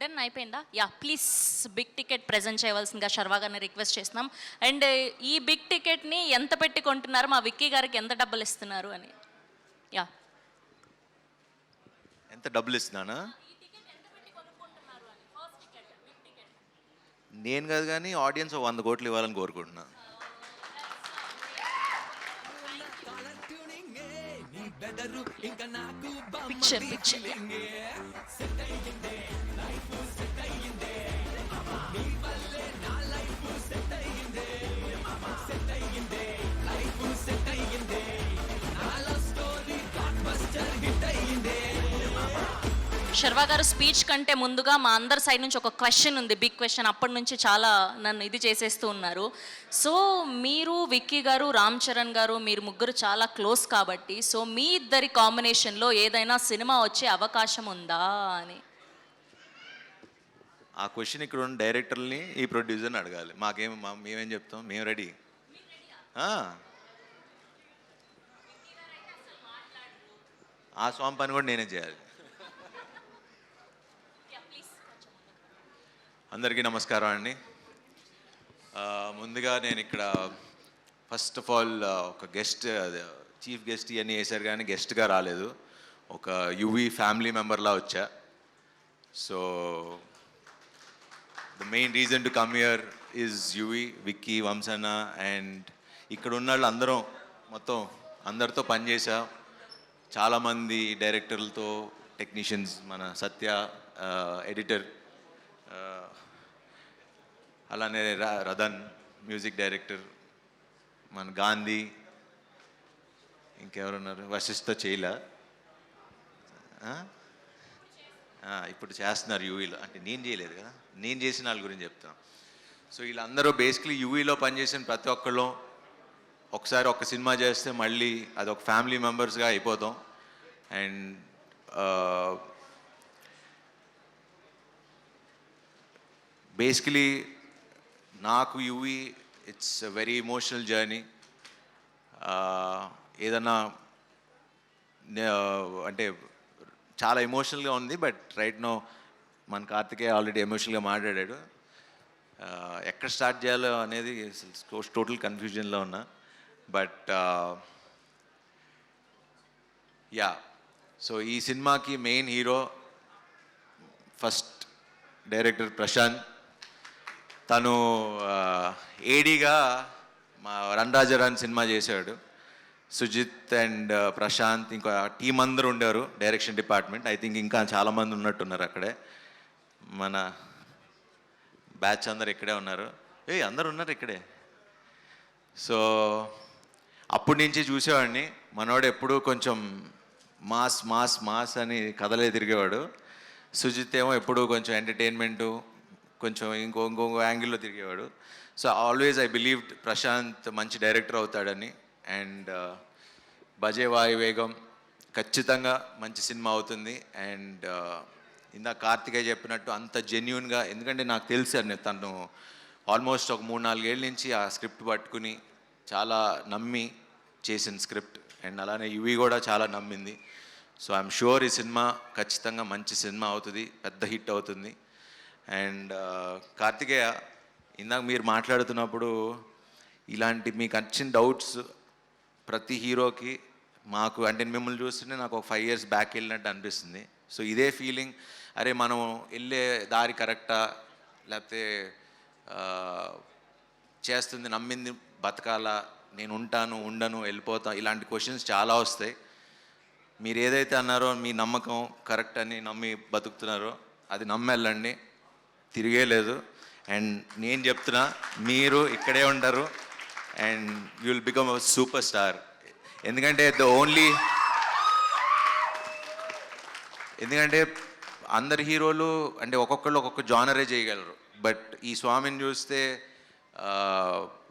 Done అయిపోయిందా? Yeah please big ticket present చేయవలసిందిగా శర్వా గారిని రిక్వెస్ట్ చేస్తున్నాం. అండ్ ఈ బిగ్ టికెట్ని ఎంత పెట్టి కొంటున్నారు? మా విక్కీ గారికి ఎంత డబ్బులు ఇస్తున్నారు అని. యా. ఎంత డబ్బులు ఇస్తున్నానా? నేను కాదు కానీ ఆడియన్స్ ఒక వంద కోట్లు ఇవ్వాలని కోరుకుంటున్నా. పిక్చర్ పిక్చర్ శర్వా గారు స్పీచ్ కంటే ముందుగా మా అందరి సైడ్ నుంచి ఒక క్వశ్చన్ ఉంది బిగ్ క్వశ్చన్. అప్పటి నుంచి చాలా నన్ను ఇది చేసేస్తూ ఉన్నారు. సో మీరు విక్కీ గారు రామ్ చరణ్ గారు మీరు ముగ్గురు చాలా క్లోజ్ కాబట్టి సో మీ ఇద్దరి కాంబినేషన్లో ఏదైనా సినిమా వచ్చే అవకాశం ఉందా అని. ఆ క్వశ్చన్ ఇక్కడ ఉన్న డైరెక్టర్ని ఈ ప్రొడ్యూసర్ని అడగాలి. మాకేం మా మేమేం చెప్తాం? మేము రెడీ ఆ. స్వామి పని కూడా నేనే చేయాలి. అందరికీ నమస్కారం అండి. ముందుగా నేను ఇక్కడ ఫస్ట్ ఆఫ్ ఆల్ ఒక గెస్ట్ చీఫ్ గెస్ట్ ఇవన్నీ వేశారు కానీ గెస్ట్గా రాలేదు. ఒక యువి ఫ్యామిలీ మెంబర్లా వచ్చా. So the main reason to come here is UV Vicky వంశన్న and ఇక్కడ ఉన్న వాళ్ళు అందరం మొత్తం అందరితో పనిచేసా చాలామంది డైరెక్టర్లతో టెక్నీషియన్స్ మన సత్య ఎడిటర్ అలానే ర- రదన్ మ్యూజిక్ డైరెక్టర్ మన గాంధీ ఇంకెవరున్నారు? వశిష్ఠ చేయలా. ఇప్పుడు చేస్తున్నారు యూవీలో అంటే నేను చేయలేదు కదా. నేను చేసిన వాళ్ళ గురించి చెప్తాను. సో వీళ్ళందరూ బేసిక్లీ యూవీలో పనిచేసిన ప్రతి ఒక్కళ్ళు ఒకసారి ఒక సినిమా చేస్తే మళ్ళీ అది ఒక ఫ్యామిలీ మెంబర్స్గా అయిపోతాం. అండ్ బేసికలీ నాకు UV it's very emotional journey ఏదన్నా అంటే చాలా ఎమోషనల్గా ఉంది బట్ రైట్ నో మన కార్తికేయ ఆల్రెడీ ఎమోషనల్గా మాట్లాడాడు. ఎక్కడ స్టార్ట్ చేయాలో అనేది టోటల్ కన్ఫ్యూజన్లో ఉన్నా. బట్ యా సో ఈ సినిమాకి main hero first director Prashanth. తను ఏడీగా మా రణరాజరాన్ సినిమా చేశాడు. సుజిత్ అండ్ uh, ప్రశాంత్ ఇంకా టీం అందరూ ఉండారు డైరెక్షన్ డిపార్ట్మెంట్ ఐ థింక్ ఇంకా చాలామంది ఉన్నట్టున్నారు అక్కడే. మన బ్యాచ్ అందరు ఇక్కడే ఉన్నారు. ఏ అందరు ఉన్నారు ఇక్కడే. సో అప్పటి నుంచి చూసేవాడిని. మనోడు ఎప్పుడూ కొంచెం మాస్ మాస్ మాస్ అని కథలే తిరిగేవాడు సుజిత్ ఏమో ఎప్పుడూ కొంచెం ఎంటర్టైన్మెంటు కొంచెం ఇంకో ఇంకొక యాంగిల్లో తిరిగేవాడు. So always I believed Prashanth మంచి డైరెక్టర్ అవుతాడని. అండ్ బజే వాయువేగం ఖచ్చితంగా మంచి సినిమా అవుతుంది. అండ్ ఇందా కార్తికేయ చెప్పినట్టు అంత జెన్యున్గా ఎందుకంటే నాకు తెలుసు అని తను ఆల్మోస్ట్ ఒక మూడు నాలుగేళ్ళ నుంచి ఆ స్క్రిప్ట్ పట్టుకుని చాలా నమ్మి చేసిన స్క్రిప్ట్. అండ్ అలానే ఇవి కూడా చాలా నమ్మింది. సో ఐఎమ్ షూర్ ఈ సినిమా ఖచ్చితంగా మంచి సినిమా అవుతుంది పెద్ద హిట్ అవుతుంది. అండ్ కార్తికేయ ఇందాక మీరు మాట్లాడుతున్నప్పుడు ఇలాంటి మీకు వచ్చిన డౌట్స్ ప్రతి హీరోకి మాకు అంటే మిమ్మల్ని చూస్తుంటే నాకు ఒక ఫైవ్ ఇయర్స్ బ్యాక్ వెళ్ళినట్టు అనిపిస్తుంది. సో ఇదే ఫీలింగ్ అరే మనం వెళ్ళే దారి కరెక్టా లేకపోతే చేస్తుంది నమ్మింది బతకాలా? నేను ఉంటాను ఉండను వెళ్ళిపోతా ఇలాంటి క్వశ్చన్స్ చాలా వస్తాయి. మీరు ఏదైతే అన్నారో మీ నమ్మకం కరెక్ట్ అని నమ్మి బతుకుతున్నారో అది నమ్మెళ్ళండి తిరిగే లేదు అండ్ నేను చెప్తున్నా మీరు ఇక్కడే ఉంటారు. And you will become super star ఎందుకంటే ద ఓన్లీ ఎందుకంటే అందరు హీరోలు అంటే ఒక్కొక్కళ్ళు ఒక్కొక్క జానరే చేయగలరు. బట్ ఈ స్వామిని చూస్తే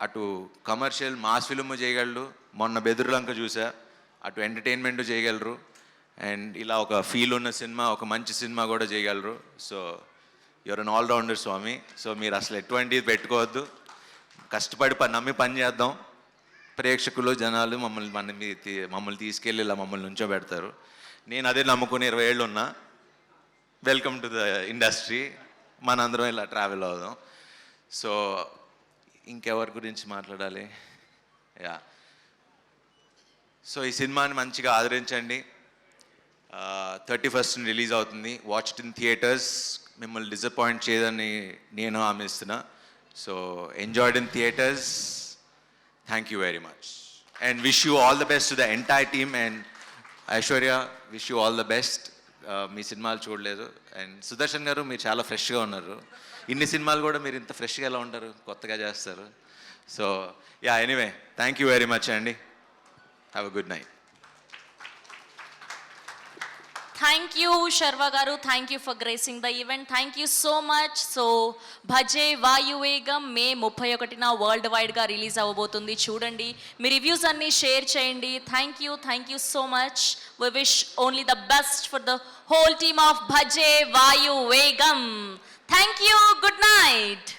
అటు కమర్షియల్ మాస్ ఫిల్మ్ చేయగలరు. మొన్న బెదురులంక చూసా అటు ఎంటర్టైన్మెంట్ చేయగలరు. అండ్ ఇలా ఒక ఫీల్ ఉన్న సినిమా ఒక మంచి సినిమా కూడా చేయగలరు. So your an allrounder Swami. So మీరు అసలు ఎటువంటిది పెట్టుకోవద్దు. కష్టపడి పని నమ్మి పని చేద్దాం. ప్రేక్షకులు జనాలు మమ్మల్ని మన మీ మమ్మల్ని తీసుకెళ్ళి ఇలా మమ్మల్ని నుంచోబెడతారు. నేను అదే నమ్ముకుని ఇరవై ఏళ్ళు ఉన్నా. వెల్కమ్ టు ద ఇండస్ట్రీ మనందరం ఇలా ట్రావెల్ అవుదాం. సో ఇంకెవరి గురించి మాట్లాడాలి? యా సో ఈ సినిమాని మంచిగా ఆదరించండి. థర్టీ ఫస్ట్ రిలీజ్ అవుతుంది. వాచ్ ఇన్ థియేటర్స్ మిమ్మల్ని డిసప్పాయింట్ చేయదని నేను హామీస్తున్నా so enjoyed in theatres thank you very much and wish you all the best the entire team and Aishwarya wish you all the best మీ సినిమాలు చూడలేదు. And Sudarshan గారు మీరు చాలా ఫ్రెష్గా ఉన్నారు. ఇన్ని సినిమాలు కూడా మీరు ఇంత ఫ్రెష్గా ఎలా ఉంటారు? కొత్తగా చేస్తారు. So yeah anyway thank you very much అండి have a good night thank you Sharwa garu thank you for gracing the event thank you so much so Bhaje Vayuvegam మే ముప్పై ఒకటిన వరల్డ్ వైడ్గా రిలీజ్ అవ్వబోతుంది. చూడండి మీ రివ్యూస్ అన్నీ share చేయండి. Thank you thank you so much we wish only the best for the whole team of Bhaje Vayuvegam thank you good night